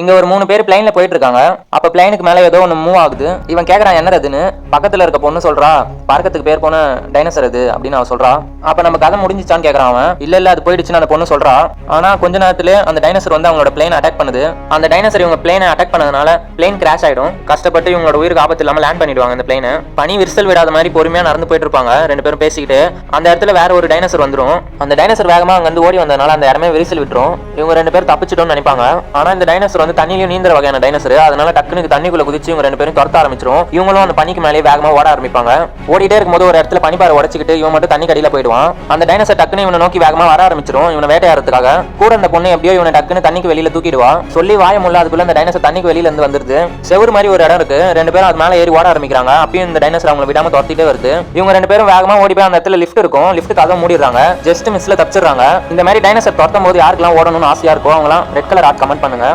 இங்க ஒரு மூணு பேர் பிளைன்ல போயிட்டு இருக்காங்க அப்ப பிளைனுக்கு மேல ஏதோ ஒன்று மூவ் ஆகுது. இவன் கேக்குறான் என்ன அதுன்னு? பக்கத்துல இருக்க பொண்ணு சொல்றா பார்க்கத்துக்கு பேர் போன டைனோசர் அது அப்படின்னு அவன் சொல்றா. அப்ப நம்ம கதை முடிஞ்சிச்சான்னு கேக்குறான் அவன். இல்ல இல்ல அது போயிடுச்சுன்னு அந்த பொண்ணு சொல்றா. ஆனா கொஞ்ச நேரத்துல அந்த டைனோசர் வந்து அவங்களோட பிளேன் அட்டாக் பண்ணுது. அந்த டைனோசர் இவங்க பிளேனை அட்டாக் பண்ணதுனால பிளேன் கிராஷ் ஆயிடும். கஷ்டப்பட்டு இவங்களோட உயிருக்கு ஆபத்து இல்லாம லேண்ட் பண்ணிடுவாங்க அந்த பிளேனை பனி விரிசல் விடாத மாதிரி பொறுமையா நடந்து போயிட்டு இருப்பாங்க ரெண்டு பேரும் பேசிக்கிட்டு அந்த இடத்துல வேற ஒரு டைனோசர் வந்துரும். அந்த டைனோசர் வேகமா அங்க வந்து ஓடி வந்ததுனால அந்த இடமே விரிசல் விட்டுரும். இவங்க ரெண்டு பேரும் தப்பிச்சிட்டோம்னு நினைப்பாங்க. ஆனா இந்த டைனோசர் வந்து தண்ணியிலும் நீந்திர வகையான டைனோசர் அதனால டக்குனு தண்ணிக்குள்ள குதிச்சு இவங்க ரெண்டு பேரும் துரத்த ஆரம்பிச்சிரும் இவங்களும் அந்த பனிக்கு மேலே வேகமா ஓட ஆரம்பிப்பாங்க. ஓடிட்டே இருக்கும்போது ஒரு இடத்துல பனிப்பாறை உடச்சிக்கிட்டு இவன் மட்டும் தண்ணி கடியில போயிடுவான். அந்த டைனோசர் டக்குனு இவனை நோக்கி வேகமா வர ஆரம்பிச்சிரும் இவனை வேட்டையாடுறதுக்காக. கூட அந்த பொண்ணு எப்படியோ இவனை டக்குனு தண்ணிக்கு வெளியில தூக்கிடுவா. சொல்லி வாய முல்ல அதுக்குள்ள அந்த டைனோசர் தண்ணிக்கு வெளியில இருந்து வந்துருது. செவுரு மாதிரி ஒரு இடம் இருக்கு. ரெண்டு பேரும் அது மேல ஏறி ஓட ஆரம்பிக்கிறாங்க. அப்பயும் இந்த டைனோசர் அவங்களை விடாம துரத்திட்டே வருது. இவங்க ரெண்டு பேரும் வேகமா ஓடி போய் அந்த இடத்துல லிஃப்ட் இருக்கும். லிஃப்ட் கதவை மூடிடுறாங்க. ஜஸ்ட் மிஸ்ல தப்பிச்சிடுறாங்க. இந்த மாதிரி டைனோசர் துரத்தும் போது யாருக்கெல்லாம் ஓடணும்னு ஆசையா இருக்கோ அவங்களாம் ரெட் கலர் ஆட் கமெண்ட் பண்ணுங்க.